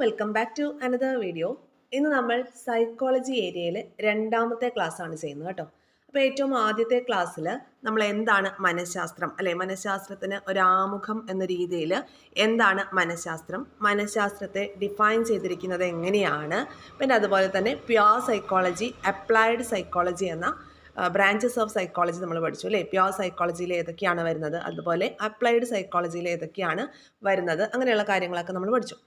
Welcome back to another video ഇന്ന് നമ്മൾ psychology ഏരിയയിൽ രണ്ടാമത്തെ ക്ലാസ് ആണ് ചെയ്യുന്നത് കേട്ടോ. അപ്പോൾ ഏറ്റവും ആദ്യത്തെ ക്ലാസ്സിൽ നമ്മൾ എന്താണ് മനഃശാസ്ത്രം? അല്ലെ മനഃശാസ്ത്രത്തിന് ഒരു ആമുഖം എന്ന രീതിയിൽ എന്താണ് മനഃശാസ്ത്രം? മനഃശാസ്ത്രത്തെ ഡിഫൈൻ ചെയ്തിരിക്കുന്നത് എങ്ങനെയാണ്? പിന്നെ അതുപോലെ തന്നെ പ്യുവർ സൈക്കോളജി അപ്ലൈഡ് സൈക്കോളജി എന്ന ബ്രാഞ്ചസ് ഓഫ് സൈക്കോളജി നമ്മൾ പഠിച്ചു അല്ലേ? പ്യുവർ സൈക്കോളജിയിൽ ഏതൊക്കെയാണ് വരുന്നത്? അതുപോലെ അപ്ലൈഡ് സൈക്കോളജിയിൽ ഏതൊക്കെയാണ് വരുന്നത്? അങ്ങനെയുള്ള കാര്യങ്ങളൊക്കെ നമ്മൾ പഠിച്ചു.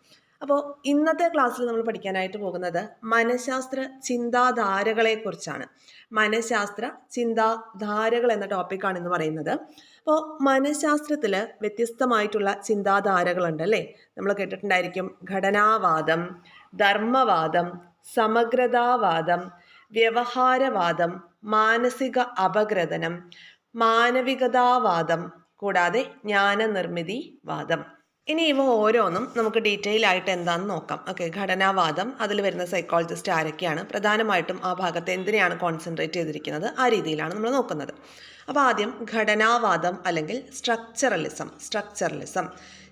അപ്പോൾ ഇന്നത്തെ ക്ലാസ്സിൽ നമ്മൾ പഠിക്കാനായിട്ട് പോകുന്നത് മനഃശാസ്ത്ര ചിന്താധാരകളെക്കുറിച്ചാണ്. മനഃശാസ്ത്ര ചിന്താധാരകൾ എന്ന ടോപ്പിക്കാണ് ഇന്ന് പറയുന്നത്. അപ്പോൾ മനഃശാസ്ത്രത്തിൽ വ്യത്യസ്തമായിട്ടുള്ള ചിന്താധാരകളുണ്ട് അല്ലേ? നമ്മൾ കേട്ടിട്ടുണ്ടായിരിക്കും ഘടനാവാദം ധർമ്മവാദം സമഗ്രതാവാദം വ്യവഹാരവാദം മാനസിക അപഗ്രഥനം മാനവികതാവാദം കൂടാതെ ജ്ഞാനനിർമ്മിതി വാദം ഇനി ഇവ ഓരോന്നും നമുക്ക് ഡീറ്റെയിൽ ആയിട്ട് എന്താണെന്ന് നോക്കാം. ഓക്കെ ഘടനാവാദം അതിൽ വരുന്ന സൈക്കോളജിസ്റ്റ് ആരൊക്കെയാണ് പ്രധാനമായിട്ടും ആ ഭാഗത്ത് എന്തിനെയാണ് കോൺസെൻട്രേറ്റ് ചെയ്തിരിക്കുന്നത് ആ രീതിയിലാണ് നമ്മൾ നോക്കുന്നത്. അപ്പോൾ ആദ്യം ഘടനാവാദം അല്ലെങ്കിൽ സ്ട്രക്ചറലിസം സ്ട്രക്ചറലിസം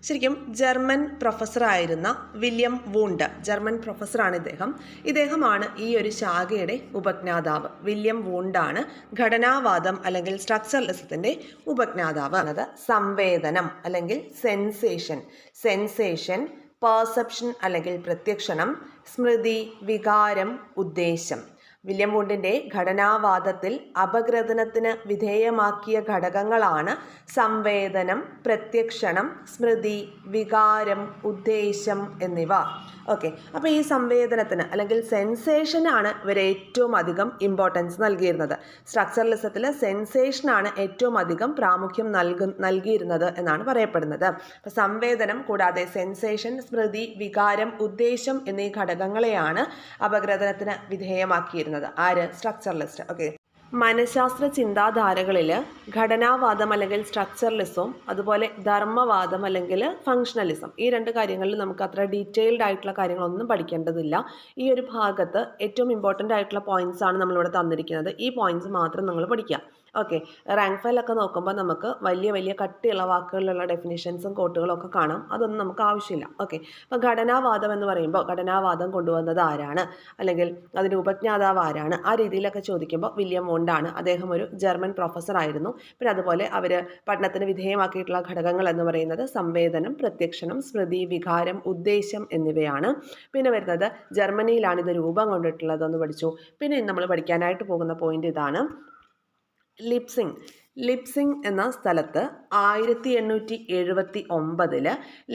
ശരിക്കും ജർമ്മൻ പ്രൊഫസറായിരുന്ന വില്യം വൂണ്ട് ജർമ്മൻ പ്രൊഫസറാണ് ഇദ്ദേഹം. ഇദ്ദേഹമാണ് ഈ ഒരു ശാഖയുടെ ഉപജ്ഞാതാവ്. വില്യം വൂണ്ടാണ് ഘടനാവാദം അല്ലെങ്കിൽ സ്ട്രക്ചറലിസത്തിന്റെ ഉപജ്ഞാതാവ്. എന്നത് സംവേദനം അല്ലെങ്കിൽ സെൻസേഷൻ സെൻസേഷൻ പെർസെപ്ഷൻ അല്ലെങ്കിൽ പ്രത്യക്ഷണം സ്മൃതി വികാരം ഉദ്ദേശം. വില്യം വുണ്ടിന്റെ ഘടനാവാദത്തിൽ അപഗ്രഥനത്തിന് വിധേയമാക്കിയ ഘടകങ്ങളാണ് സംവേദനം പ്രത്യക്ഷണം സ്മൃതി വികാരം ഉദ്ദേശം എന്നിവ. ഓക്കെ. അപ്പോൾ ഈ സംവേദനത്തിന് അല്ലെങ്കിൽ സെൻസേഷനാണ് ഇവർ ഏറ്റവും അധികം ഇമ്പോർട്ടൻസ് നൽകിയിരുന്നത്. സ്ട്രക്ചറലിസത്തിൽ സെൻസേഷനാണ് ഏറ്റവും അധികം പ്രാമുഖ്യം നൽകു നൽകിയിരുന്നത് എന്നാണ് പറയപ്പെടുന്നത്. അപ്പോൾ സംവേദനം കൂടാതെ സെൻസേഷൻ സ്മൃതി വികാരം ഉദ്ദേശം എന്നീ ഘടകങ്ങളെയാണ് അപഗ്രഥനത്തിന് വിധേയമാക്കിയിരുന്നത്. ആര്? സ്ട്രക്ചറലിസ്റ്റ് ഓക്കെ മനഃശാസ്ത്ര ചിന്താധാരകളിൽ ഘടനാവാദം അല്ലെങ്കിൽ സ്ട്രക്ചറലിസം അതുപോലെ ധർമ്മവാദം അല്ലെങ്കിൽ ഫങ്ഷണലിസം ഈ രണ്ട് കാര്യങ്ങളിൽ നമുക്ക് അത്ര ഡീറ്റെയിൽഡ് ആയിട്ടുള്ള കാര്യങ്ങളൊന്നും പഠിക്കേണ്ടതില്ല. ഈ ഒരു ഭാഗത്ത് ഏറ്റവും ഇമ്പോർട്ടന്റ് ആയിട്ടുള്ള പോയിന്റ്സ് ആണ് നമ്മളിവിടെ തന്നിരിക്കുന്നത്. ഈ പോയിന്റ്സ് മാത്രം നിങ്ങൾ പഠിക്കുക. ഓക്കെ റാങ്ക് ഫയലൊക്കെ നോക്കുമ്പോൾ നമുക്ക് വലിയ വലിയ കട്ടിയുള്ള വാക്കുകളിലുള്ള ഡെഫിനേഷൻസും കോട്ടുകളും ഒക്കെ കാണാം. അതൊന്നും നമുക്ക് ആവശ്യമില്ല. ഓക്കെ അപ്പോൾ ഘടനാവാദം എന്ന് പറയുമ്പോൾ ഘടനാവാദം കൊണ്ടുവന്നത് ആരാണ്? അല്ലെങ്കിൽ അതിന്റെ ഉപജ്ഞാതാവ് ആരാണ്? ആ രീതിയിലൊക്കെ ചോദിക്കുമ്പോൾ വില്യം വോണ്ടാണ്. അദ്ദേഹം ഒരു ജർമ്മൻ പ്രൊഫസർ ആയിരുന്നു. പിന്നെ അതുപോലെ അവർ പഠനത്തിന് വിധേയമാക്കിയിട്ടുള്ള ഘടകങ്ങൾ എന്ന് പറയുന്നത് സംവേദനം പ്രത്യക്ഷണം സ്മൃതി വികാരം ഉദ്ദേശം എന്നിവയാണ്. പിന്നെ വരുന്നത് ജർമ്മനിയിലാണ് ഇത് രൂപം കൊണ്ടിട്ടുള്ളതെന്ന് പഠിച്ചു. പിന്നെ നമ്മൾ പഠിക്കാനായിട്ട് പോകുന്ന പോയിന്റ് ഇതാണ്. ലിപ്സിംഗ് ലിപ്സിംഗ് എന്ന സ്ഥലത്ത് ആയിരത്തി എണ്ണൂറ്റി എഴുപത്തി ഒമ്പതിൽ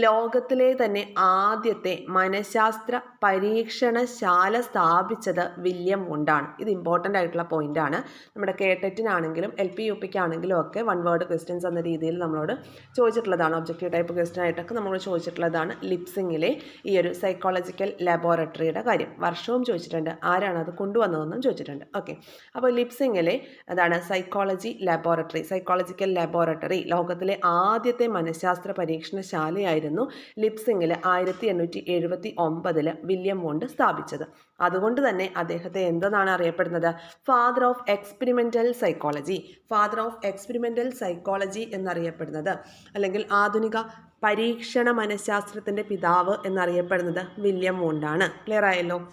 ലോകത്തിലെ തന്നെ ആദ്യത്തെ മനഃശാസ്ത്ര പരീക്ഷണശാല സ്ഥാപിച്ചത് വില്യം വുണ്ടാണ് ഇത് ഇമ്പോർട്ടന്റ് ആയിട്ടുള്ള പോയിന്റാണ് നമ്മുടെ കേട്ടറ്റിനാണെങ്കിലും എൽ പി യു പിക്കാണെങ്കിലും ഒക്കെ വൺ വേർഡ് ക്വസ്റ്റ്യൻസ് എന്ന രീതിയിൽ നമ്മളോട് ചോദിച്ചിട്ടുള്ളതാണ്. ഒബ്ജക്റ്റീവ് ടൈപ്പ് ക്വസ്റ്റ്യൻ ആയിട്ടൊക്കെ നമ്മളോട് ചോദിച്ചിട്ടുള്ളതാണ് ലിപ്സിങ്ങിലെ ഈ ഒരു സൈക്കോളജിക്കൽ ലബോറട്ടറിയുടെ കാര്യം. വർഷവും ചോദിച്ചിട്ടുണ്ട്. ആരാണ് അത് കൊണ്ടുവന്നതെന്നും ചോദിച്ചിട്ടുണ്ട്. ഓക്കെ അപ്പോൾ ലിപ്സിങ്ങിലെ അതാണ് സൈക്കോളജി ലബോറട്ടറി സൈക്കോളജിക്കൽ ലബോറട്ടറി ലോകത്തിലെ ആദ്യത്തെ മനഃശാസ്ത്ര പരീക്ഷണശാലയായിരുന്നു ലിപ്സിംഗിൽ ആയിരത്തി എണ്ണൂറ്റി എഴുപത്തി ഒമ്പതിൽ വില്യം വോണ്ട് സ്ഥാപിച്ചത്. അതുകൊണ്ട് തന്നെ അദ്ദേഹത്തെ എന്തെന്നാണ് അറിയപ്പെടുന്നത്? Father of experimental psychology father of experimental psychology എന്നറിയപ്പെടുന്നത്. അല്ലെങ്കിൽ ആധുനിക പരീക്ഷണ മനഃശാസ്ത്രത്തിന്റെ പിതാവ് എന്നറിയപ്പെടുന്നത് വില്യം വോണ്ടാണ്. ക്ലിയർ ആയല്ലോ?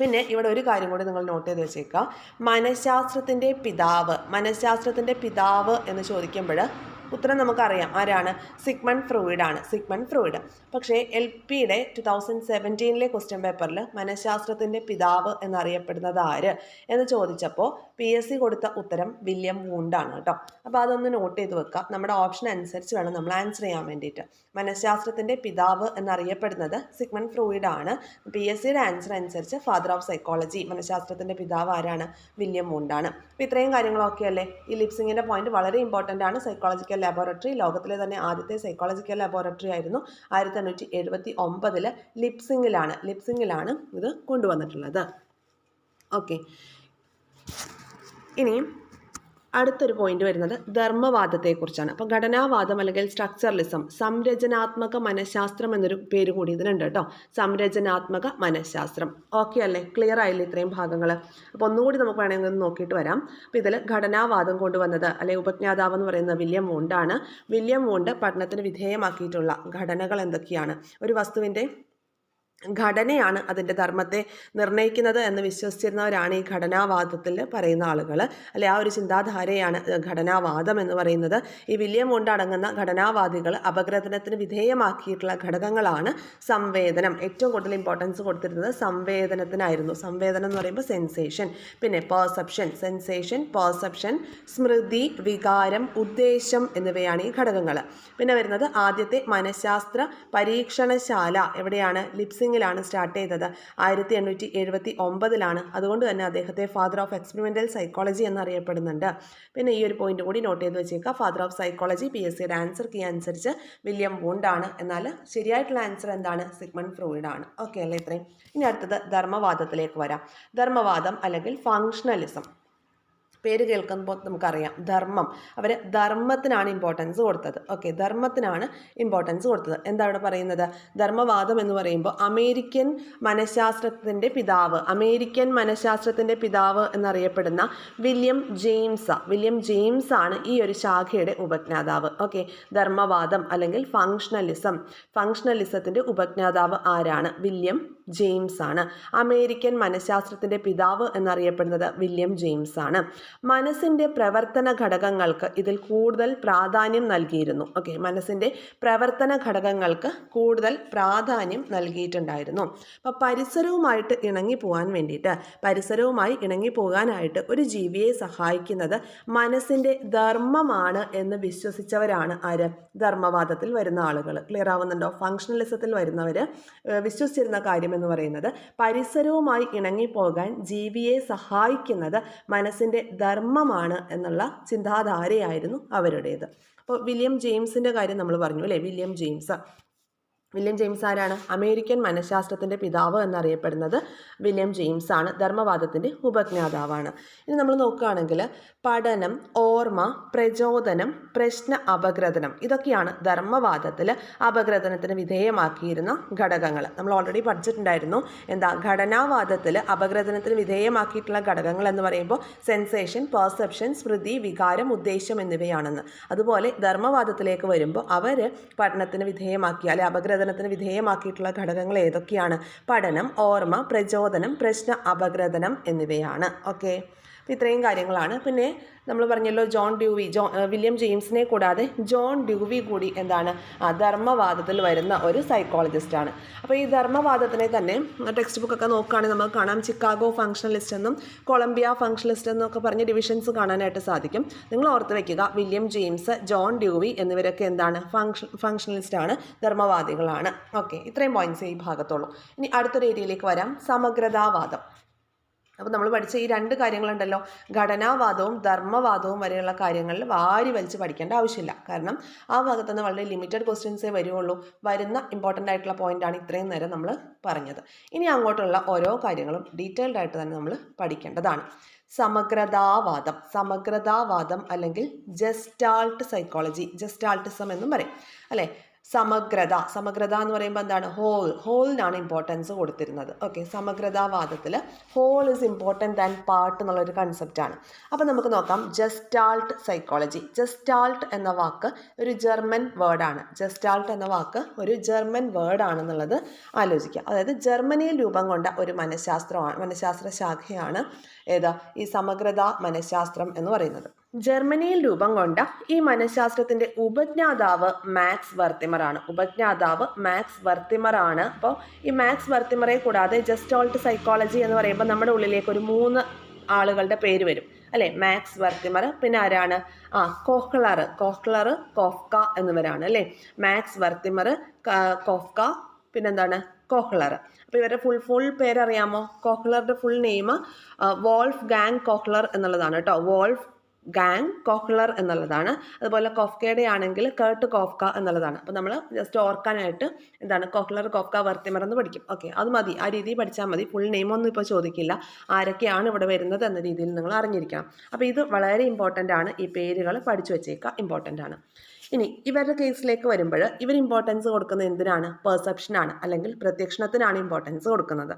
പിന്നെ ഇവിടെ ഒരു കാര്യം കൂടി നിങ്ങൾ നോട്ട് ചെയ്ത് വെച്ചേക്കുക. മനഃശാസ്ത്രത്തിന്റെ പിതാവ് മനഃശാസ്ത്രത്തിന്റെ പിതാവ് എന്ന് ചോദിക്കുമ്പോൾ ഉത്തരം നമുക്കറിയാം. ആരാണ്? സിഗ്മൺ ഫ്രൂയിഡാണ് സിഗ്മൺ ഫ്രൂയിഡ്. പക്ഷേ എൽ പിയുടെ ടു തൗസൻഡ് സെവന്റീനിലെ ക്വസ്റ്റ്യൻ പേപ്പറിൽ മനഃശാസ്ത്രത്തിന്റെ പിതാവ് എന്നറിയപ്പെടുന്നത് ആര്? എന്ന് ചോദിച്ചപ്പോൾ പി എസ് സി കൊടുത്ത ഉത്തരം വില്യം വൂണ്ടാണ് കേട്ടോ. അപ്പോൾ അതൊന്ന് നോട്ട് ചെയ്ത് വെക്കുക നമ്മുടെ ഓപ്ഷൻ അനുസരിച്ച് വേണം നമ്മൾ ആൻസർ ചെയ്യാൻ വേണ്ടിയിട്ട്. മനഃശാസ്ത്രത്തിന്റെ പിതാവ് എന്നറിയപ്പെടുന്നത് സിഗ്മൻ ഫ്രൂയിഡ് ആണ്. പി എസ് സിയുടെ ആൻസർ അനുസരിച്ച് ഫാദർ ഓഫ് സൈക്കോളജി മനഃശാസ്ത്രത്തിന്റെ പിതാവ് ആരാണ്? വില്യം വൂണ്ടാണ് അപ്പോൾ ഇത്രയും കാര്യങ്ങളൊക്കെ അല്ലേ? ഈ ലിപ്സിങ്ങിന്റെ പോയിന്റ് വളരെ ഇമ്പോർട്ടന്റ് ആണ്. സൈക്കോളജിക്കൽ ലബോറട്ടറി ലോകത്തിലെ തന്നെ ആദ്യത്തെ സൈക്കോളജിക്കൽ ലബോറട്ടറി ആയിരുന്നു. ആയിരത്തി എണ്ണൂറ്റി എഴുപത്തി ഒമ്പതിൽ ലിപ്സിങ്ങിലാണ് ലിപ്സിങ്ങിലാണ് ഇത് കൊണ്ടുവന്നിട്ടുള്ളത്. ഓക്കെ ഇനിയും അടുത്തൊരു പോയിന്റ് വരുന്നത് ധർമ്മവാദത്തെക്കുറിച്ചാണ്. അപ്പോൾ ഘടനാവാദം അല്ലെങ്കിൽ സ്ട്രക്ചറലിസം സംരചനാത്മക മനഃശാസ്ത്രം എന്നൊരു പേര് കൂടി ഇതിനുണ്ട് കേട്ടോ. സംരചനാത്മക മനഃശാസ്ത്രം. ഓക്കെ അല്ലേ? ക്ലിയർ ആയില്ലേ ഇത്രയും ഭാഗങ്ങൾ? അപ്പോൾ ഒന്നുകൂടി നമുക്ക് വേണമെങ്കിൽ ഒന്ന് നോക്കിയിട്ട് വരാം. അപ്പോൾ ഇതിൽ ഘടനാവാദം കൊണ്ടുവന്നത് അല്ലെങ്കിൽ ഉപജ്ഞാതാവ് എന്ന് പറയുന്നത് വില്യം വോണ്ടാണ് വില്യം വോണ്ട് പഠനത്തിന് വിധേയമാക്കിയിട്ടുള്ള ഘടനകൾ എന്തൊക്കെയാണ്? ഒരു വസ്തുവിന്റെ ഘടനയാണ് അതിന്റെ ധർമ്മത്തെ നിർണയിക്കുന്നത് എന്ന് വിശ്വസിച്ചിരുന്നവരാണ് ഈ ഘടനാവാദത്തിൽ പറയുന്ന ആളുകൾ. അല്ലെ ആ ഒരു ചിന്താധാരയാണ് ഘടനാവാദം എന്ന് പറയുന്നത്. ഈ വില്യം കൊണ്ട് അടങ്ങുന്ന ഘടനാവാദികൾ അപഗ്രഥനത്തിന് വിധേയമാക്കിയിട്ടുള്ള ഘടകങ്ങളാണ് സംവേദനം. ഏറ്റവും കൂടുതൽ ഇമ്പോർട്ടൻസ് കൊടുത്തിരുന്നത് സംവേദനത്തിനായിരുന്നു. സംവേദനം എന്ന് പറയുമ്പോൾ സെൻസേഷൻ പിന്നെ പെർസെപ്ഷൻ സെൻസേഷൻ പെർസെപ്ഷൻ സ്മൃതി വികാരം ഉദ്ദേശം എന്നിവയാണ് ഈ ഘടകങ്ങൾ. പിന്നെ വരുന്നത് ആദ്യത്തെ മനഃശാസ്ത്ര പരീക്ഷണശാല. എവിടെയാണ്? ലിപ്സിംഗിലാണ് സ്റ്റാർട്ട് ചെയ്തത്. ആയിരത്തി എണ്ണൂറ്റി എഴുപത്തി ഒമ്പതിലാണ് അതുകൊണ്ട് തന്നെ അദ്ദേഹത്തെ ഫാദർ ഓഫ് എക്സ്പെരിമെന്റൽ സൈക്കോളജി എന്നറിയപ്പെടുന്നുണ്ട്. പിന്നെ ഈ ഒരു പോയിന്റ് കൂടി നോട്ട് ചെയ്ത് വെച്ചേക്കുക father of psychology P S സിയുടെ ആൻസർ കീ അനുസരിച്ച് വില്യം വൂണ്ടാണ് എന്നാൽ ശരിയായിട്ടുള്ള ആൻസർ എന്താണ്? സിഗ്മൺ ഫ്രോയിഡ് ആണ്. ഓക്കെ അല്ലേ ഇത്രയും? ഇനി അടുത്തത് ധർമ്മവാദത്തിലേക്ക് വരാം. ധർമ്മവാദം അല്ലെങ്കിൽ ഫങ്ഷണലിസം പേര് കേൾക്കുമ്പോൾ നമുക്കറിയാം ധർമ്മം. അവർ ധർമ്മത്തിനാണ് ഇമ്പോർട്ടൻസ് കൊടുത്തത്. ഓക്കെ ധർമ്മത്തിനാണ് ഇമ്പോർട്ടൻസ് കൊടുത്തത്. എന്താ ഇവിടെ പറയുന്നത്? ധർമ്മവാദം എന്ന് പറയുമ്പോൾ അമേരിക്കൻ മനഃശാസ്ത്രത്തിന്റെ പിതാവ് അമേരിക്കൻ മനഃശാസ്ത്രത്തിന്റെ പിതാവ് എന്നറിയപ്പെടുന്ന വില്യം ജെയിംസ് വില്യം ജെയിംസ് ആണ് ഈ ഒരു ശാഖയുടെ ഉപജ്ഞാതാവ്. ഓക്കെ ധർമ്മവാദം അല്ലെങ്കിൽ ഫങ്ഷണലിസം ഫങ്ഷണലിസത്തിന്റെ ഉപജ്ഞാതാവ് ആരാണ്? വില്യം ജെയിംസ് ആണ്. അമേരിക്കൻ മനഃശാസ്ത്രത്തിന്റെ പിതാവ് എന്നറിയപ്പെടുന്നത് വില്യം ജെയിംസ് ആണ്. മനസ്സിന്റെ പ്രവർത്തന ഘടകങ്ങൾക്ക് ഇതിൽ കൂടുതൽ പ്രാധാന്യം നൽകിയിരുന്നു. ഓക്കെ മനസ്സിന്റെ പ്രവർത്തന ഘടകങ്ങൾക്ക് കൂടുതൽ പ്രാധാന്യം നൽകിയിട്ടുണ്ടായിരുന്നു. അപ്പോൾ പരിസരവുമായിട്ട് ഇണങ്ങി പോകാൻ വേണ്ടിയിട്ട് പരിസരവുമായി ഇണങ്ങി പോകാനായിട്ട് ഒരു ജീവിയെ സഹായിക്കുന്നത് മനസ്സിന്റെ ധർമ്മമാണ് എന്ന് വിശ്വസിച്ചവരാണ് ആര്? ധർമ്മവാദത്തിൽ വരുന്ന ആളുകൾ ക്ലിയർ ആവുന്നുണ്ടോ? ഫങ്ഷണലിസത്തിൽ വരുന്നവർ വിശ്വസിച്ചിരുന്ന കാര്യം എന്ന് പറയുന്നത് പരിസരവുമായി ഇണങ്ങിപ്പോകാൻ ജീവിയെ സഹായിക്കുന്നത് മനസ്സിന്റെ ധർമ്മമാണ് എന്നുള്ള ചിന്താധാരയായിരുന്നു അവരുടേത്. അപ്പോൾ വില്യം ജെയിംസിന്റെ കാര്യം നമ്മൾ പറഞ്ഞു അല്ലേ? William James. വില്യം ജെയിംസ് ആരാണ്? അമേരിക്കൻ മനഃശാസ്ത്രത്തിന്റെ പിതാവ് എന്നറിയപ്പെടുന്നത് വില്യം ജെയിംസ് ആണ്. ധർമ്മവാദത്തിന്റെ ഉപജ്ഞാതാവാണ്. ഇനി നമ്മൾ നോക്കുകയാണെങ്കിൽ പഠനം ഓർമ്മ പ്രചോദനം പ്രശ്ന അപഗ്രഥനം ഇതൊക്കെയാണ് ധർമ്മവാദത്തിൽ അപഗ്രഥനത്തിന് വിധേയമാക്കിയിരുന്ന ഘടകങ്ങൾ. നമ്മൾ ഓൾറെഡി പഠിച്ചിട്ടുണ്ടായിരുന്നു. എന്താ? ഘടനാവാദത്തിൽ അപഗ്രഥനത്തിന് വിധേയമാക്കിയിട്ടുള്ള ഘടകങ്ങൾ എന്ന് പറയുമ്പോൾ സെൻസേഷൻ പെർസെപ്ഷൻ സ്മൃതി വികാരം ഉദ്ദേശം എന്നിവയാണെന്ന്. അതുപോലെ ധർമ്മവാദത്തിലേക്ക് വരുമ്പോൾ അവർ പഠനത്തിന് വിധേയമാക്കിയ അല്ലെ? അപഗ്രഥനത്തിന് വിധേയമാക്കിയിട്ടുള്ള ഘടകങ്ങൾ ഏതൊക്കെയാണ്? പഠനം ഓർമ്മ പ്രചോദനം പ്രശ്ന അപഗ്രഥനം എന്നിവയാണ്. ഓക്കെ ഇത്രയും കാര്യങ്ങളാണ്. പിന്നെ നമ്മൾ പറഞ്ഞല്ലോ ജോൺ ഡ്യൂവി ജോ വില്യം ജെയിംസിനെ കൂടാതെ ജോൺ ഡ്യൂവി കൂടി എന്താണ് ധർമ്മവാദത്തിൽ വരുന്ന ഒരു സൈക്കോളജിസ്റ്റാണ് അപ്പോൾ ഈ ധർമ്മവാദത്തിനെ തന്നെ ടെക്സ്റ്റ് ബുക്കൊക്കെ നോക്കുകയാണെങ്കിൽ നമുക്ക് കാണാം. ചിക്കാഗോ ഫങ്ഷണലിസ്റ്റ് എന്നും കൊളംബിയ ഫങ്ഷണലിസ്റ്റ് എന്നൊക്കെ പറഞ്ഞ് ഡിവിഷൻസ് കാണാനായിട്ട് സാധിക്കും. നിങ്ങൾ ഓർത്ത് വയ്ക്കുക വില്യം ജെയിംസ് ജോൺ ഡ്യൂവി എന്നിവരൊക്കെ എന്താണ് ഫങ്ഷൻ ഫങ്ഷണലിസ്റ്റാണ് ധർമ്മവാദികളാണ്. ഓക്കെ ഇത്രയും പോയിന്റ്സ് ഈ ഭാഗത്തുള്ളൂ. ഇനി അടുത്തൊരു ഏരിയയിലേക്ക് വരാം. സമഗ്രതാവാദം. അപ്പോൾ നമ്മൾ പഠിച്ച ഈ രണ്ട് കാര്യങ്ങളുണ്ടല്ലോ. ഘടനാവാദവും ധർമ്മവാദവും വരെയുള്ള കാര്യങ്ങളിൽ വാരി വലിച്ച് പഠിക്കേണ്ട ആവശ്യമില്ല. കാരണം ആ ഭാഗത്ത് നിന്ന് വളരെ ലിമിറ്റഡ് ക്വസ്റ്റ്യൻസേ വരുള്ളൂ വരുന്ന ഇമ്പോർട്ടന്റ് ആയിട്ടുള്ള പോയിന്റാണ് ഇത്രയും നേരം നമ്മൾ പറഞ്ഞത്. ഇനി അങ്ങോട്ടുള്ള ഓരോ കാര്യങ്ങളും ഡീറ്റെയിൽഡ് ആയിട്ട് തന്നെ നമ്മൾ പഠിക്കേണ്ടതാണ്. സമഗ്രതാവാദം. സമഗ്രതാവാദം അല്ലെങ്കിൽ ജസ്റ്റാൾട്ട് സൈക്കോളജി ജസ്റ്റാൾട്ടിസം എന്നും പറയും. അല്ലേ? സമഗ്രത. സമഗ്രത എന്ന് പറയുമ്പോൾ എന്താണ്? ഹോൾ ഹോളിനാണ് ഇമ്പോർട്ടൻസ് കൊടുത്തിരുന്നത്. Okay സമഗ്രതാവാദത്തിൽ whole is important than part എന്നുള്ളൊരു കൺസെപ്റ്റാണ് അപ്പോൾ നമുക്ക് നോക്കാം. ജസ്റ്റാൾട്ട് സൈക്കോളജി ജസ്റ്റാൾട്ട് എന്ന വാക്ക് ഒരു ജർമ്മൻ വേർഡാണ് ജസ്റ്റാൾട്ട് എന്ന വാക്ക് ഒരു ജർമ്മൻ വേർഡാണെന്നുള്ളത് ആലോചിക്കുക അതായത് ജർമ്മനിയിൽ രൂപം കൊണ്ട ഒരു മനഃശാസ്ത്രമാണ് മനഃശാസ്ത്ര ശാഖയാണ് ഏതാ? ഈ സമഗ്രത മനഃശാസ്ത്രം എന്ന് പറയുന്നത്. ജർമ്മനിയിൽ രൂപം കൊണ്ട ഈ മനഃശാസ്ത്രത്തിന്റെ ഉപജ്ഞാതാവ് മാക്സ് വർത്തിമറാണ്. ഉപജ്ഞാതാവ് മാക്സ് വർത്തിമറാണ്. അപ്പോൾ ഈ മാക്സ് വർത്തിമറെ കൂടാതെ ജസ്റ്റ് ഓൾട്ട് സൈക്കോളജി എന്ന് പറയുമ്പോൾ നമ്മുടെ ഉള്ളിലേക്ക് ഒരു മൂന്ന് ആളുകളുടെ പേര് വരും. അല്ലേ? മാക്സ് വർത്തിമർ പിന്നെ ആരാണ്? ആ കോഹ്ലർ. കോഹ്ലർ കോഫ്ക എന്നിവരാണ് അല്ലേ? മാക്സ് വർത്തിമർ കോഫ്ക പിന്നെന്താണ്? കോഹ്ലർ. അപ്പോൾ ഇവരുടെ ഫുൾ ഫുൾ പേരറിയാമോ? കോഹ്ലറുടെ full name Wolfgang Kohler എന്നുള്ളതാണ് കേട്ടോ. വോൾഫ് ഗാങ് കോഹ്ലർ എന്നുള്ളതാണ്. അതുപോലെ കോഫ്കയുടെ ആണെങ്കിൽ കേർട്ട് കോഫ്ക എന്നുള്ളതാണ്. അപ്പോൾ നമ്മൾ ജസ്റ്റ് ഓർക്കാനായിട്ട് എന്താണ് കോഹ്ലർ കോഫ്ക വർത്തിമർ എന്ന് പഠിക്കും. ഓക്കെ അത് മതി. ആ രീതിയിൽ പഠിച്ചാൽ മതി. ഫുൾ നെയിമൊന്നും ഇപ്പോൾ ചോദിക്കില്ല. ആരൊക്കെയാണ് ഇവിടെ വരുന്നത് എന്ന രീതിയിൽ നിങ്ങൾ അറിഞ്ഞിരിക്കണം. അപ്പോൾ ഇത് വളരെ ഇമ്പോർട്ടന്റ് ആണ്. ഈ പേരുകൾ പഠിച്ചു വെച്ചേക്കുക ഇമ്പോർട്ടന്റ് ആണ്. ഇനി ഇവരുടെ കേസിലേക്ക് വരുമ്പോൾ ഇവർ ഇമ്പോർട്ടൻസ് കൊടുക്കുന്നത് എന്തിനാണ്? പെർസെപ്ഷനാണ് അല്ലെങ്കിൽ പ്രത്യക്ഷണത്തിനാണ് ഇമ്പോർട്ടൻസ് കൊടുക്കുന്നത്.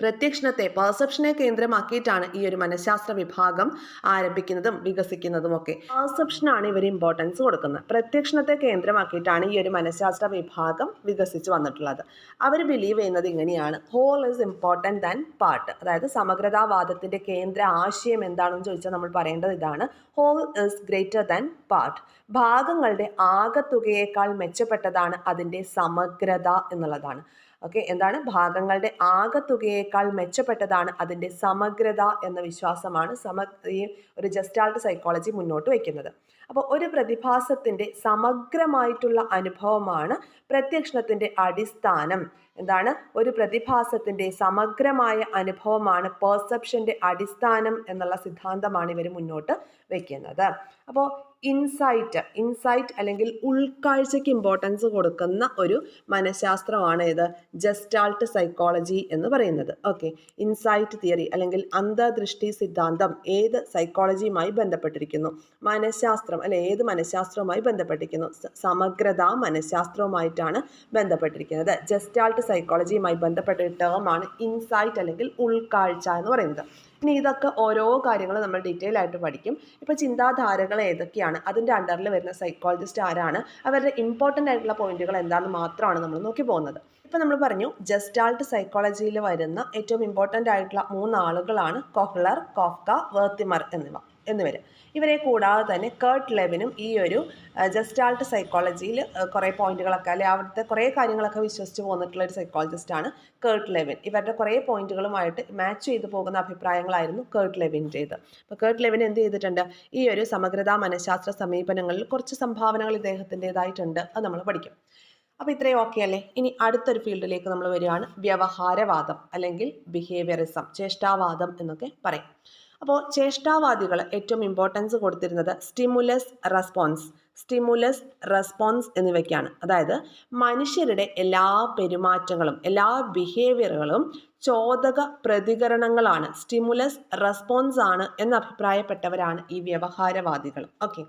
പ്രത്യക്ഷണത്തെ പെർസെപ്ഷനെ കേന്ദ്രമാക്കിയിട്ടാണ് ഈ ഒരു മനഃശാസ്ത്ര വിഭാഗം ആരംഭിക്കുന്നതും വികസിക്കുന്നതും ഒക്കെ. പെർസെപ്ഷനാണ് ഇവർ ഇമ്പോർട്ടൻസ് കൊടുക്കുന്നത്. പ്രത്യക്ഷണത്തെ കേന്ദ്രമാക്കിയിട്ടാണ് ഈ ഒരു മനഃശാസ്ത്ര വിഭാഗം വികസിച്ച് വന്നിട്ടുള്ളത്. അവർ ബിലീവ് ചെയ്യുന്നത് ഇങ്ങനെയാണ്. Whole is important than part അതായത് സമഗ്രതാവാദത്തിന്റെ കേന്ദ്ര ആശയം എന്താണെന്ന് ചോദിച്ചാൽ നമ്മൾ പറയേണ്ടത് ഇതാണ്. Whole is greater than part ഭാഗങ്ങളുടെ ആകത്തുകയേക്കാൾ മെച്ചപ്പെട്ടതാണ് അതിന്റെ സമഗ്രത എന്നുള്ളതാണ്. ഓക്കെ എന്താണ്? ഭാഗങ്ങളുടെ ആകത്തുകയേക്കാൾ മെച്ചപ്പെട്ടതാണ് അതിന്റെ സമഗ്രത എന്ന വിശ്വാസമാണ് സമ ഈ ഒരു ജസ്റ്റാൾട്ട് സൈക്കോളജി മുന്നോട്ട് വയ്ക്കുന്നത് അപ്പോൾ ഒരു പ്രതിഭാസത്തിന്റെ സമഗ്രമായിട്ടുള്ള അനുഭവമാണ് പ്രത്യക്ഷണത്തിന്റെ അടിസ്ഥാനം. എന്താണ്? ഒരു പ്രതിഭാസത്തിന്റെ സമഗ്രമായ അനുഭവമാണ് പെർസെപ്ഷന്റെ അടിസ്ഥാനം എന്നുള്ള സിദ്ധാന്തമാണ് ഇവർ മുന്നോട്ട് വയ്ക്കുന്നത് അപ്പോൾ ഇൻസൈറ്റ് ഇൻസൈറ്റ് അല്ലെങ്കിൽ ഉൾക്കാഴ്ചയ്ക്ക് ഇമ്പോർട്ടൻസ് കൊടുക്കുന്ന ഒരു മനഃശാസ്ത്രമാണ് ഇത് ജസ്റ്റാൾട്ട് സൈക്കോളജി എന്ന് പറയുന്നത്. ഓക്കെ ഇൻസൈറ്റ് തിയറി അല്ലെങ്കിൽ അന്തർദൃഷ്ടി സിദ്ധാന്തം ഏത് സൈക്കോളജിയുമായി ബന്ധപ്പെട്ടിരിക്കുന്നു? മനഃശാസ്ത്രം അല്ലെ ഏത് മനഃശാസ്ത്രവുമായി ബന്ധപ്പെട്ടിരിക്കുന്നു? സമഗ്രത മനഃശാസ്ത്രവുമായിട്ടാണ് ബന്ധപ്പെട്ടിരിക്കുന്നത്. ജസ്റ്റാൾട്ട് സൈക്കോളജിയുമായി ബന്ധപ്പെട്ട ടേമാണ് ഇൻസൈറ്റ് അല്ലെങ്കിൽ ഉൾക്കാഴ്ച എന്ന് പറയുന്നത്. ഇനി ഇതൊക്കെ ഓരോ കാര്യങ്ങൾ നമ്മൾ ഡീറ്റെയിൽ ആയിട്ട് പഠിക്കും. ഇപ്പോൾ ചിന്താധാരകൾ ഏതൊക്കെയാണ്? അതിന്റെ അണ്ടറിൽ വരുന്ന സൈക്കോളജിസ്റ്റ് ആരാണ്? അവരുടെ ഇമ്പോർട്ടന്റ് ആയിട്ടുള്ള പോയിന്റുകൾ എന്താണെന്ന് മാത്രമാണ് നമ്മൾ നോക്കി പോകുന്നത്. ഇപ്പം നമ്മൾ പറഞ്ഞു ജസ്റ്റാൾട്ട് സൈക്കോളജിയിൽ വരുന്ന ഏറ്റവും ഇമ്പോർട്ടന്റ് ആയിട്ടുള്ള മൂന്ന് ആളുകളാണ് കൊഹ്ലർ കോഫ്ക വേർത്തിമർ എന്നിവ. എന്നിവർ ഇവരെ കൂടാതെ തന്നെ കേർട്ട് ലെവിനും ഈ ഒരു ജസ്റ്റാൾട്ട് സൈക്കോളജിയിൽ കുറേ പോയിന്റുകളൊക്കെ അല്ലെ അവിടുത്തെ കുറേ കാര്യങ്ങളൊക്കെ വിശ്വസിച്ച് പോന്നിട്ടുള്ള ഒരു സൈക്കോളജിസ്റ്റാണ് കേർട്ട് ലെവിൻ. ഇവരുടെ കുറേ പോയിന്റുകളുമായിട്ട് മാച്ച് ചെയ്തു പോകുന്ന അഭിപ്രായങ്ങളായിരുന്നു കേർട്ട് ലെവിന്റേത്. അപ്പോൾ കേർട്ട് ലെവിൻ എന്ത് ചെയ്തിട്ടുണ്ട്? ഈ ഒരു സമഗ്രതാ മനഃശാസ്ത്ര സമീപനങ്ങളിൽ കുറച്ച് സംഭാവനകൾ ഇദ്ദേഹത്തിന്റെതായിട്ടുണ്ട്. അത് നമ്മൾ പഠിക്കും. അപ്പോൾ ഇത്രയും ഓക്കെ അല്ലേ? ഇനി അടുത്തൊരു ഫീൽഡിലേക്ക് നമ്മൾ വരികയാണ്. വ്യവഹാരവാദം അല്ലെങ്കിൽ ബിഹേവിയറിസം ചേഷ്ടാവാദം എന്നൊക്കെ പറയും. അപ്പോൾ ചേഷ്ടാവാദികൾ ഏറ്റവും ഇമ്പോർട്ടൻസ് കൊടുത്തിരുന്നത് സ്റ്റിമുലസ് റെസ്പോൺസ് സ്റ്റിമുലസ് റെസ്പോൺസ് എന്നിവയ്ക്കാണ്. അതായത് മനുഷ്യരുടെ എല്ലാ പെരുമാറ്റങ്ങളും എല്ലാ ബിഹേവിയറുകളും ചോദക പ്രതികരണങ്ങളാണ് സ്റ്റിമുലസ് റെസ്പോൺസ് ആണ് എന്ന് അഭിപ്രായപ്പെട്ടവരാണ് ഈ വ്യവഹാരവാദികൾ. ഓക്കെ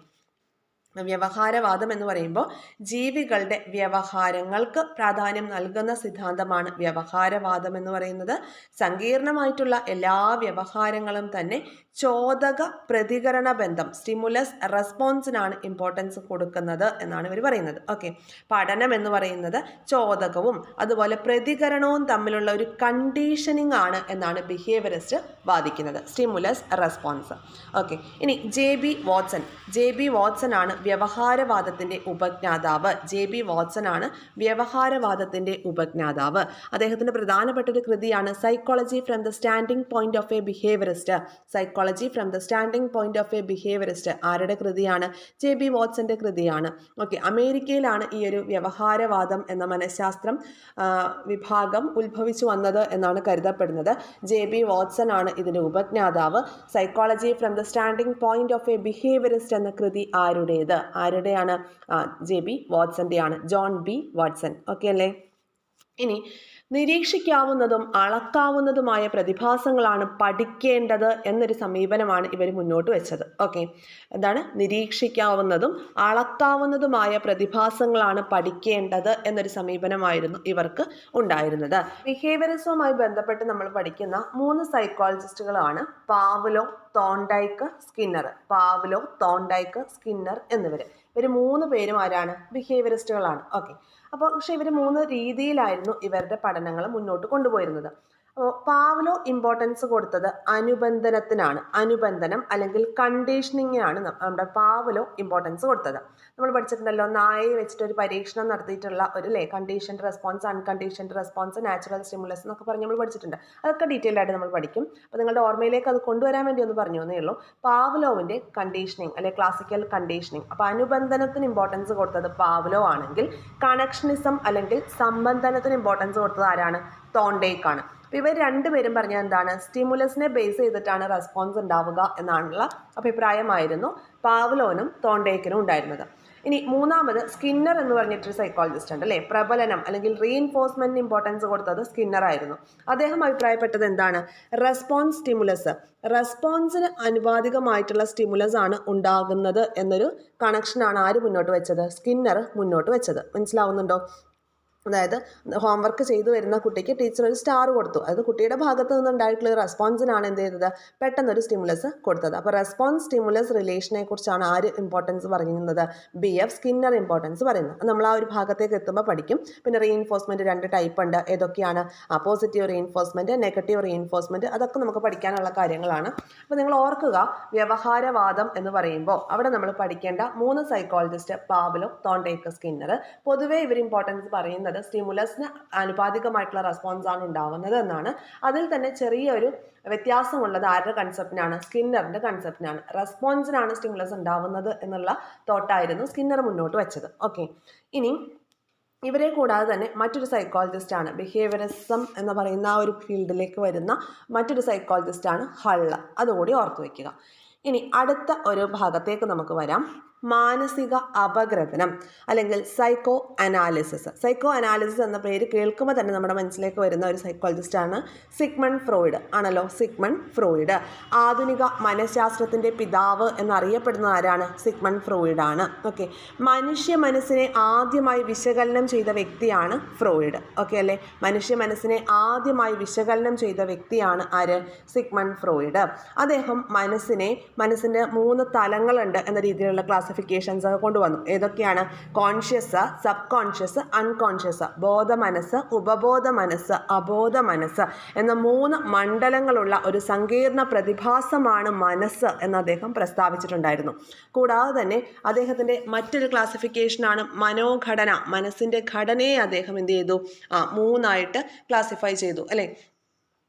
വ്യവഹാരവാദം എന്ന് പറയുമ്പോൾ ജീവികളുടെ വ്യവഹാരങ്ങൾക്ക് പ്രാധാന്യം നൽകുന്ന സിദ്ധാന്തമാണ് വ്യവഹാരവാദം എന്ന് പറയുന്നത്. സങ്കീർണമായിട്ടുള്ള എല്ലാ വ്യവഹാരങ്ങളും തന്നെ ചോദക പ്രതികരണ ബന്ധം സ്റ്റിമുലസ് റെസ്പോൺസിനാണ് ഇമ്പോർട്ടൻസ് കൊടുക്കുന്നത് എന്നാണ് ഇവർ പറയുന്നത്. ഓക്കെ പഠനം എന്ന് പറയുന്നത് ചോദകവും അതുപോലെ പ്രതികരണവും തമ്മിലുള്ള ഒരു കണ്ടീഷനിങ് ആണ് എന്നാണ് ബിഹേവിയറിസ്റ്റ് വാദിക്കുന്നത്. സ്റ്റിമുലസ് റെസ്പോൺസ് ഓക്കെ ഇനി J B Watson J B Watson ആണ് വ്യവഹാരവാദത്തിന്റെ ഉപജ്ഞാതാവ് ജെ ബി വാട്സൺ ആണ് വ്യവഹാരവാദത്തിന്റെ ഉപജ്ഞാതാവ്. അദ്ദേഹത്തിന്റെ പ്രധാനപ്പെട്ട ഒരു കൃതിയാണ് psychology from the standing point of a behaviourist psychology from the standing point of a behaviourist ആരുടെ കൃതിയാണ്? ജെ ബി വാട്സന്റെ കൃതിയാണ്. ഓക്കെ അമേരിക്കയിലാണ് ഈ ഒരു വ്യവഹാരവാദം എന്ന മനഃശാസ്ത്രം വിഭാഗം ഉത്ഭവിച്ചു വന്നത് എന്നാണ് കരുതപ്പെടുന്നത്. ജെ ബി വാട്സൺ ആണ് ഇതിന്റെ ഉപജ്ഞാതാവ്. Psychology from the standing point of a behaviourist എന്ന കൃതി ആരുടേത്? ആരുടെയാണ്? ജെ ബി വാട്സന്റെയാണ് ജോൺ ബി വാട്സൺ. ഓക്കെ അല്ലേ? ഇനി നിരീക്ഷിക്കാവുന്നതും അളക്കാവുന്നതുമായ പ്രതിഭാസങ്ങളാണ് പഠിക്കേണ്ടത് എന്നൊരു സമീപനമാണ് ഇവർ മുന്നോട്ട് വെച്ചത്. ഓക്കെ. എന്താണ്? നിരീക്ഷിക്കാവുന്നതും അളക്കാവുന്നതുമായ പ്രതിഭാസങ്ങളാണ് പഠിക്കേണ്ടത് എന്നൊരു സമീപനമായിരുന്നു ഇവർക്ക് ഉണ്ടായിരുന്നത്. ബിഹേവിയറിസവുമായി ബന്ധപ്പെട്ട് നമ്മൾ പഠിക്കുന്ന മൂന്ന് സൈക്കോളജിസ്റ്റുകളാണ് പാവ്ലോ തോണ്ടൈക്ക് സ്കിന്നർ. പാവ്ലോ തോണ്ടൈക്ക് സ്കിന്നർ എന്നിവർ ഇവർ മൂന്ന് പേരും ആരാണ്? ബിഹേവിയറിസ്റ്റുകളാണ് ഓക്കെ അപ്പോൾ പക്ഷേ ഇവർ മൂന്ന് രീതിയിലായിരുന്നു ഇവരുടെ പഠനങ്ങൾ മുന്നോട്ട് കൊണ്ടുപോയിരുന്നത്. പാവ്ലോ ഇമ്പോർട്ടൻസ് കൊടുത്തത് അനുബന്ധനത്തിനാണ്. അനുബന്ധനം അല്ലെങ്കിൽ കണ്ടീഷനിങ്ങിനാണ് നമ്മുടെ പാവ്ലോ ഇമ്പോർട്ടൻസ് കൊടുത്തത്. നമ്മൾ പഠിച്ചിട്ടുണ്ടല്ലോ നായയെ വെച്ചിട്ട് ഒരു പരീക്ഷണം നടത്തിയിട്ടുള്ള ഒരു ലേ conditioned response unconditioned response natural stimulus എന്നൊക്കെ പറഞ്ഞ് നമ്മൾ പഠിച്ചിട്ടുണ്ട്. അതൊക്കെ ഡീറ്റെയിൽ ആയിട്ട് നമ്മൾ പഠിക്കും. അപ്പോൾ നിങ്ങളുടെ ഓർമ്മയിലേക്ക് അത് കൊണ്ടുവരാൻ വേണ്ടി ഒന്ന് പറഞ്ഞു എന്നേ ഉള്ളൂ. പാവ്ലോവിന്റെ കണ്ടീഷനിങ് അല്ലെങ്കിൽ ക്ലാസിക്കൽ കണ്ടീഷനിങ് അപ്പോൾ അനുബന്ധനത്തിന് ഇമ്പോർട്ടൻസ് കൊടുത്തത് പാവ്ലോ ആണെങ്കിൽ കണക്ഷനിസം അല്ലെങ്കിൽ സംബന്ധനത്തിന് ഇമ്പോർട്ടൻസ് കൊടുത്തത് ആരാണ്? തോണ്ടേക്കാണ്. അപ്പോൾ ഇവർ രണ്ടുപേരും പറഞ്ഞ എന്താണ്? സ്റ്റിമുലസിനെ ബേസ് ചെയ്തിട്ടാണ് റെസ്പോൺസ് ഉണ്ടാവുക എന്നാണുള്ള അഭിപ്രായമായിരുന്നു പാവ്ലോനും തോണ്ടേക്കിനും ഉണ്ടായിരുന്നത്. ഇനി മൂന്നാമത് സ്കിന്നർ എന്ന് പറഞ്ഞിട്ടൊരു സൈക്കോളജിസ്റ്റ് ഉണ്ട് അല്ലേ? പ്രബലനം അല്ലെങ്കിൽ റീഇൻഫോഴ്സ്മെന്റിന് ഇമ്പോർട്ടൻസ് കൊടുത്തത് സ്കിന്നർ ആയിരുന്നു. അദ്ദേഹം അഭിപ്രായപ്പെട്ടത് എന്താണ്? റെസ്പോൺസ് സ്റ്റിമുലസ് റെസ്പോൺസിന് അനുവാദികമായിട്ടുള്ള സ്റ്റിമുലസ് ആണ് ഉണ്ടാകുന്നത് എന്നൊരു കണക്ഷനാണ് ആര് മുന്നോട്ട് വെച്ചത്? സ്കിന്നർ മുന്നോട്ട് വെച്ചത്. മനസ്സിലാവുന്നുണ്ടോ? അതായത് ഹോംവർക്ക് ചെയ്തു വരുന്ന കുട്ടിക്ക് ടീച്ചർ ഒരു സ്റ്റാർ കൊടുത്തു. അതായത് കുട്ടിയുടെ ഭാഗത്ത് നിന്നുണ്ടായിട്ടുള്ള റെസ്പോൺസിനാണ് എന്ത് ചെയ്തത്? പെട്ടെന്നൊരു സ്റ്റിമുലസ് കൊടുത്തത്. അപ്പോൾ റെസ്പോൺസ് സ്റ്റിമുലസ് റിലേഷനെ കുറിച്ചാണ് ആര് ഇമ്പോർട്ടൻസ് പറയുന്നത് ബി എഫ് സ്കിന്നർ ഇമ്പോർട്ടൻസ് പറയുന്നത്. നമ്മൾ ആ ഒരു ഭാഗത്തേക്ക് എത്തുമ്പോൾ പഠിക്കും. പിന്നെ റീഇൻഫോഴ്സ്മെന്റ് രണ്ട് ടൈപ്പ് ഉണ്ട്. ഏതൊക്കെയാണ്? പോസിറ്റീവ് റീഇൻഫോഴ്സ്മെന്റ് നെഗറ്റീവ് റീഇൻഫോഴ്സ്മെന്റ് അതൊക്കെ നമുക്ക് പഠിക്കാനുള്ള കാര്യങ്ങളാണ്. അപ്പോൾ നിങ്ങൾ ഓർക്കുക വ്യവഹാരവാദം എന്ന് പറയുമ്പോൾ അവിടെ നമ്മൾ പഠിക്കേണ്ട മൂന്ന് സൈക്കോളജിസ്റ്റ് പാവലോ തോണ്ടേക്ക് സ്കിന്നർ പൊതുവേ ഇവർ ഇമ്പോർട്ടൻസ് പറയുന്നത് സ്റ്റിമുലസിന് ആനുപാതികമായിട്ടുള്ള റെസ്പോൺസ് ആണ് ഉണ്ടാവുന്നത് എന്നാണ്. അതിൽ തന്നെ ചെറിയൊരു വ്യത്യാസമുള്ളത് ആരുടെ കൺസെപ്റ്റിനാണ് സ്കിന്നറിന്റെ കൺസെപ്റ്റിനാണ് റെസ്പോൺസിനാണ് സ്റ്റിമുലസ് ഉണ്ടാവുന്നത് എന്നുള്ള തോട്ടായിരുന്നു സ്കിന്നർ മുന്നോട്ട് വെച്ചത്. ഓക്കെ ഇനി ഇവരെ കൂടാതെ തന്നെ മറ്റൊരു സൈക്കോളജിസ്റ്റാണ് ബിഹേവിയറിസം എന്ന് പറയുന്ന ആ ഒരു ഫീൽഡിലേക്ക് വരുന്ന മറ്റൊരു സൈക്കോളജിസ്റ്റാണ് ഹള്ള. അതുകൂടി ഓർത്തു വയ്ക്കുക ഇനി അടുത്ത ഒരു ഭാഗത്തേക്ക് നമുക്ക് വരാം. മാനസിക അപഗ്രഥനം അല്ലെങ്കിൽ സൈക്കോ അനാലിസിസ് സൈക്കോ അനാലിസിസ് എന്ന പേര് കേൾക്കുമ്പോൾ തന്നെ നമ്മുടെ മനസ്സിലേക്ക് വരുന്ന ഒരു സൈക്കോളജിസ്റ്റാണ് സിഗ്മൺ ഫ്രോയിഡ്. ആണല്ലോ? Sigmund Freud. ആധുനിക മനഃശാസ്ത്രത്തിന്റെ പിതാവ് എന്നറിയപ്പെടുന്ന ആരാണ്? സിഗ്മൺ ഫ്രോയിഡാണ് ഓക്കെ. മനുഷ്യ മനസ്സിനെ ആദ്യമായി വിശകലനം ചെയ്ത വ്യക്തിയാണ് ഫ്രോയിഡ്. ഓക്കെ അല്ലേ? മനുഷ്യ മനസ്സിനെ ആദ്യമായി വിശകലനം ചെയ്ത വ്യക്തിയാണ് ആര്? Sigmund Freud. അദ്ദേഹം മനസ്സിനെ മനസ്സിന്റെ മൂന്ന് തലങ്ങളുണ്ട് എന്ന രീതിയിലുള്ള ക്ലാസിഫിക്കേഷൻസ് കൊണ്ടുവന്നു. ഏതൊക്കെയാണ്? കോൺഷ്യസ് സബ് കോൺഷ്യസ് അൺകോൺഷ്യസ് ബോധ മനസ്സ് ഉപബോധ മനസ്സ് അബോധ മനസ്സ് എന്ന മൂന്ന് മണ്ഡലങ്ങളുള്ള ഒരു സങ്കീർണ പ്രതിഭാസമാണ് മനസ്സ് എന്ന് അദ്ദേഹം പ്രസ്താവിച്ചിട്ടുണ്ടായിരുന്നു. കൂടാതെ തന്നെ അദ്ദേഹത്തിന്റെ മറ്റൊരു ക്ലാസിഫിക്കേഷനാണ് മനോഘടന. മനസ്സിന്റെ ഘടനയെ അദ്ദേഹം എന്ത് ചെയ്തു? ആ മൂന്നായിട്ട് ക്ലാസിഫൈ ചെയ്തു. അല്ലേ?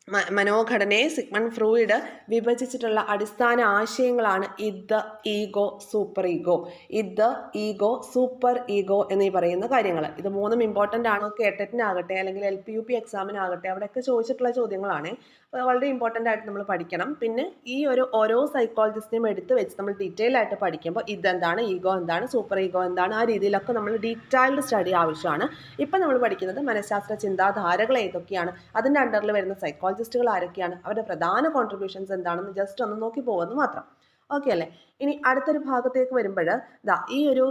മനോഘടനയെ സിഗ്മൺ ഫ്രൂയിഡ് വിഭജിച്ചിട്ടുള്ള അടിസ്ഥാന ആശയങ്ങളാണ് ഇത് ഈഗോ സൂപ്പർ ഈഗോ. ഇത് ഈഗോ സൂപ്പർ ഈഗോ എന്നീ പറയുന്ന കാര്യങ്ങൾ. ഇത് മൂന്നും ഇമ്പോർട്ടന്റ് ആണ്? കേട്ടറ്റിനാകട്ടെ അല്ലെങ്കിൽ എൽ പി യു പി എക്സാമിനാകട്ടെ അവിടെയൊക്കെ ചോദിച്ചിട്ടുള്ള ചോദ്യങ്ങളാണ്. വളരെ ഇമ്പോർട്ടന്റ് ആയിട്ട് നമ്മൾ പഠിക്കണം. പിന്നെ ഈ ഒരു ഓരോ സൈക്കോളജിസ്റ്റിനെയും എടുത്ത് വെച്ച് നമ്മൾ ഡീറ്റെയിൽ ആയിട്ട് പഠിക്കുമ്പോൾ ഇതെന്താണ്? ഈഗോ എന്താണ്? സൂപ്പർ ഈഗോ എന്താണ്? ആ രീതിയിലൊക്കെ നമ്മൾ ഡീറ്റെയിൽഡ് സ്റ്റഡി ആവശ്യമാണ്. ഇപ്പം നമ്മൾ പഠിക്കുന്നത് മനഃശാസ്ത്ര ചിന്താധാരകൾ ഏതൊക്കെയാണ്? അതിന്റെ അണ്ടറിൽ വരുന്ന സൈക്കോളജിസ്റ്റുകൾ ആരൊക്കെയാണ്? അവരുടെ പ്രധാന കോൺട്രിബ്യൂഷൻസ് എന്താണെന്ന് ജസ്റ്റ് ഒന്ന് നോക്കി പോകുമെന്ന് മാത്രം. ഓക്കെ അല്ലേ? ഇനി അടുത്തൊരു ഭാഗത്തേക്ക് വരുമ്പോൾ ദാ ഈ ഒരു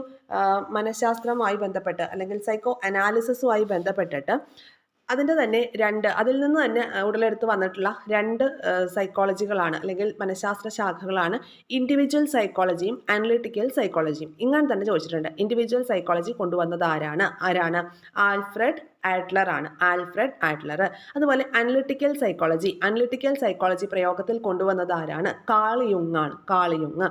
മനഃശാസ്ത്രമായി ബന്ധപ്പെട്ട് അല്ലെങ്കിൽ സൈക്കോ അനാലിസിസുമായി ബന്ധപ്പെട്ടിട്ട് അതിന്റെ തന്നെ രണ്ട് അതിൽ നിന്ന് തന്നെ ഉടലെടുത്ത് വന്നിട്ടുള്ള രണ്ട് സൈക്കോളജികളാണ് അല്ലെങ്കിൽ മനഃശാസ്ത്ര ശാഖകളാണ് ഇൻഡിവിജ്വൽ സൈക്കോളജിയും അനലിറ്റിക്കൽ സൈക്കോളജിയും ഇങ്ങനെ തന്നെ ചോദിച്ചിട്ടുണ്ട്. ഇൻഡിവിജ്വൽ സൈക്കോളജി കൊണ്ടുവന്നത് ആരാണ്? ആരാണ്? ആൽഫ്രഡ് ആഡ്ലർ ആണ്. ആൽഫ്രഡ് ആഡ്ലർ അതുപോലെ അനലിറ്റിക്കൽ സൈക്കോളജി അനലിറ്റിക്കൽ സൈക്കോളജി പ്രയോഗത്തിൽ കൊണ്ടുവന്നത് ആരാണ്? കാളിയുങ് ആണ്. കാളിയുങ്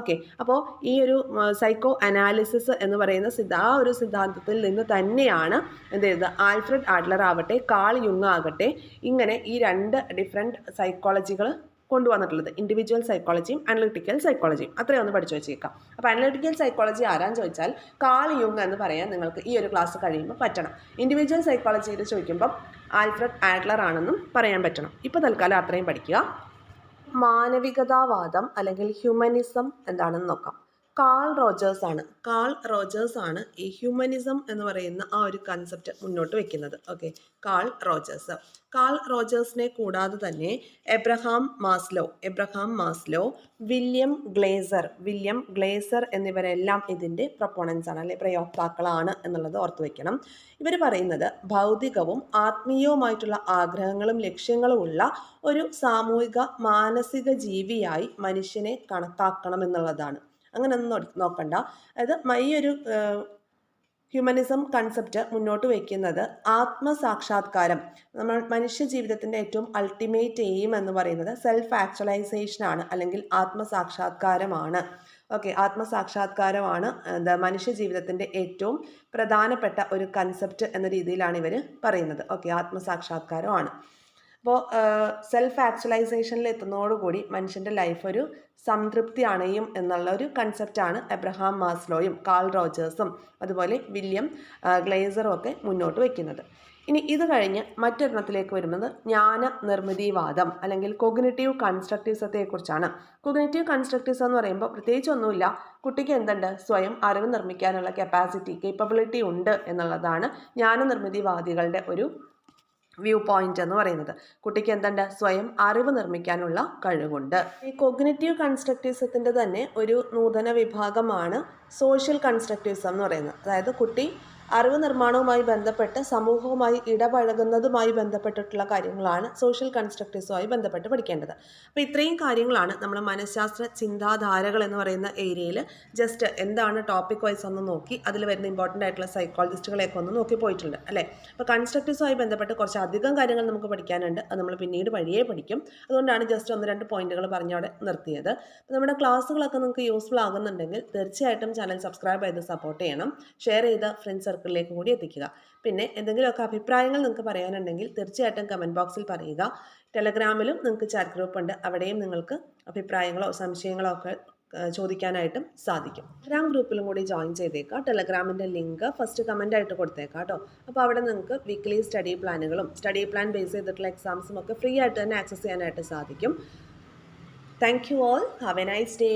ഓക്കെ അപ്പോൾ ഈ ഒരു സൈക്കോ അനാലിസിസ് എന്ന് പറയുന്ന ആ ഒരു സിദ്ധാന്തത്തിൽ നിന്ന് തന്നെയാണ് എന്ത് ചെയ്തത്? ആൽഫ്രഡ് ആഡ്ലർ ആവട്ടെ കാൾ യുങ് ആകട്ടെ ഇങ്ങനെ ഈ രണ്ട് ഡിഫറെന്റ് സൈക്കോളജികൾ കൊണ്ടുവന്നിട്ടുള്ളത്. ഇൻഡിവിജ്വൽ സൈക്കോളജിയും അനലിറ്റിക്കൽ സൈക്കോളജിയും അത്രയും ഒന്ന് പഠിച്ചു വെച്ചേക്കാം. അപ്പോൾ അനലിറ്റിക്കൽ സൈക്കോളജി ആരാന്ന് ചോദിച്ചാൽ കാൾ യുങ് എന്ന് പറയാൻ നിങ്ങൾക്ക് ഈ ഒരു ക്ലാസ് കഴിയുമ്പോൾ പറ്റണം. ഇൻഡിവിജ്വൽ സൈക്കോളജിയിൽ ചോദിക്കുമ്പോൾ ആൽഫ്രഡ് ആഡ്ലർ ആണെന്നും പറയാൻ പറ്റണം. ഇപ്പോൾ തൽക്കാലം അത്രയും പഠിക്കുക. മാനവികതാവാദം അല്ലെങ്കിൽ ഹ്യൂമനിസം എന്താണെന്ന് നോക്കാം. കാൾ റോജേഴ്സ് ആണ്. കാൾ റോജേഴ്സ് ആണ് ഈ ഹ്യൂമനിസം എന്ന് പറയുന്ന ആ ഒരു കൺസെപ്റ്റ് മുന്നോട്ട് വെക്കുന്നത്. Okay Carl Rogers. കാൾ റോജേഴ്സിനെ കൂടാതെ തന്നെ Abraham Maslow Abraham Maslow William Glasser William Glasser എന്നിവരെല്ലാം ഇതിന്റെ പ്രൊപ്പോണൻസ് ആണ് അല്ലെ? പ്രയോക്താക്കളാണ് എന്നുള്ളത് ഓർത്തു വെക്കണം. ഇവർ പറയുന്നത് ഭൗതികവും ആത്മീയവുമായിട്ടുള്ള ആഗ്രഹങ്ങളും ലക്ഷ്യങ്ങളുമുള്ള ഒരു സാമൂഹിക മാനസിക ജീവിയായി മനുഷ്യനെ കണക്കാക്കണം എന്നുള്ളതാണ്. അങ്ങനെ ഒന്നും നോ- നോക്കണ്ട. അതായത് ഈ ഒരു ഹ്യൂമനിസം കൺസെപ്റ്റ് മുന്നോട്ട് വയ്ക്കുന്നത് ആത്മസാക്ഷാത്കാരം. നമ്മൾ മനുഷ്യ ജീവിതത്തിന്റെ ഏറ്റവും അൾട്ടിമേറ്റ് എയിം എന്ന് പറയുന്നത് സെൽഫ് ആക്ച്വലൈസേഷൻ ആണ് അല്ലെങ്കിൽ ആത്മസാക്ഷാത്കാരമാണ്. ഓക്കെ ആത്മസാക്ഷാത്കാരമാണ് എന്താ മനുഷ്യ ജീവിതത്തിന്റെ ഏറ്റവും പ്രധാനപ്പെട്ട ഒരു കൺസെപ്റ്റ് എന്ന രീതിയിലാണ് ഇവർ പറയുന്നത്. ഓക്കെ ആത്മസാക്ഷാത്കാരമാണ്. അപ്പോൾ സെൽഫ് ആക്ച്വലൈസേഷനിൽ എത്തുന്നതോടുകൂടി മനുഷ്യന്റെ ലൈഫ് ഒരു സംതൃപ്തി അണയും എന്നുള്ള ഒരു കൺസെപ്റ്റാണ് എബ്രഹാം മാസ്ലോയും കാൾ റോജേഴ്സും അതുപോലെ വില്യം ഗ്ലേസറും ഒക്കെ മുന്നോട്ട് വയ്ക്കുന്നത് ഇനി ഇത് കഴിഞ്ഞ് മറ്റൊരെണ്ണത്തിലേക്ക് വരുന്നത് ജ്ഞാന നിർമ്മിതിവാദം അല്ലെങ്കിൽ കൊഗ്നറ്റീവ് കൺസ്ട്രക്റ്റീവ്സത്തെക്കുറിച്ചാണ് കൊഗ്നറ്റീവ് കൺസ്ട്രക്റ്റീവ്സ് എന്ന് പറയുമ്പോൾ പ്രത്യേകിച്ച് ഒന്നുമില്ല കുട്ടിക്ക് എന്തുണ്ട്? സ്വയം അറിവ് നിർമ്മിക്കാനുള്ള കപ്പാസിറ്റി കേപ്പബിലിറ്റി ഉണ്ട് എന്നുള്ളതാണ് ജ്ഞാന നിർമ്മിതിവാദികളുടെ ഒരു വ്യൂ പോയിന്റ് എന്ന് പറയുന്നത്. കുട്ടിക്ക് എന്തുണ്ട്? സ്വയം അറിവ് നിർമ്മിക്കാനുള്ള കഴിവുണ്ട്. ഈ കൊഗ്നറ്റീവ് കൺസ്ട്രക്റ്റീവ്സത്തിന്റെ തന്നെ ഒരു നൂതന വിഭാഗമാണ് സോഷ്യൽ കൺസ്ട്രക്റ്റീവ്സം എന്ന് പറയുന്നത്. അതായത് കുട്ടി അറിവ് നിർമ്മാണവുമായി ബന്ധപ്പെട്ട് സമൂഹവുമായി ഇടപഴകുന്നതുമായി ബന്ധപ്പെട്ടിട്ടുള്ള കാര്യങ്ങളാണ് സോഷ്യൽ കൺസ്ട്രക്റ്റീവ്സുമായി ബന്ധപ്പെട്ട് പഠിക്കേണ്ടത്. അപ്പോൾ ഇത്രയും കാര്യങ്ങളാണ് നമ്മൾ മനഃശാസ്ത്ര ചിന്താധാരകൾ എന്ന് പറയുന്ന ഏരിയയിൽ ജസ്റ്റ് എന്താണ് ടോപ്പിക് വൈസ് ഒന്ന് നോക്കി അതിൽ വരുന്ന ഇമ്പോർട്ടന്റ് ആയിട്ടുള്ള സൈക്കോളജിസ്റ്റുകളെയൊക്കെ ഒന്ന് നോക്കി പോയിട്ടുണ്ട് അല്ലേ? അപ്പോൾ കൺസ്ട്രക്റ്റീവ്സുമായി ബന്ധപ്പെട്ട് കുറച്ച് അധികം കാര്യങ്ങൾ നമുക്ക് പഠിക്കാനുണ്ട്. അത് നമ്മൾ പിന്നീട് വഴിയേ പഠിക്കും. അതുകൊണ്ടാണ് ജസ്റ്റ് ഒന്ന് രണ്ട് പോയിന്റുകൾ പറഞ്ഞവിടെ നിർത്തിയത്. അപ്പോൾ നമ്മുടെ ക്ലാസ്സുകളൊക്കെ നിങ്ങൾക്ക് യൂസ്ഫുൾ ആകുന്നുണ്ടെങ്കിൽ തീർച്ചയായിട്ടും ചാനൽ സബ്സ്ക്രൈബ് ചെയ്ത് സപ്പോർട്ട് ചെയ്യണം. ഷെയർ ചെയ്ത് ഫ്രണ്ട് സർക്കിളിലേക്ക് കൂടി എത്തിക്കുക. പിന്നെ എന്തെങ്കിലുമൊക്കെ അഭിപ്രായങ്ങൾ നിങ്ങൾക്ക് പറയാനുണ്ടെങ്കിൽ തീർച്ചയായിട്ടും കമന്റ് ബോക്സിൽ പറയുക. ടെലഗ്രാമിലും നിങ്ങൾക്ക് ചാറ്റ് ഗ്രൂപ്പ് ഉണ്ട്. അവിടെയും നിങ്ങൾക്ക് അഭിപ്രായങ്ങളോ സംശയങ്ങളോ ഒക്കെ ചോദിക്കാനായിട്ടും സാധിക്കും. ടെലഗ്രാം ഗ്രൂപ്പിലും കൂടി ജോയിൻ ചെയ്തേക്കാം ടെലഗ്രാമിന്റെ ലിങ്ക് ഫസ്റ്റ് കമന്റ് ആയിട്ട് കൊടുത്തേക്കാം കേട്ടോ. അപ്പോൾ അവിടെ നിങ്ങൾക്ക് വീക്ക്ലി സ്റ്റഡി പ്ലാനുകളും സ്റ്റഡി പ്ലാൻ ബേസ് ചെയ്തിട്ടുള്ള എക്സാംസും ഒക്കെ ഫ്രീ ആയിട്ട് തന്നെ ആക്സസ് ചെയ്യാനായിട്ട് സാധിക്കും. Thank you all have a nice day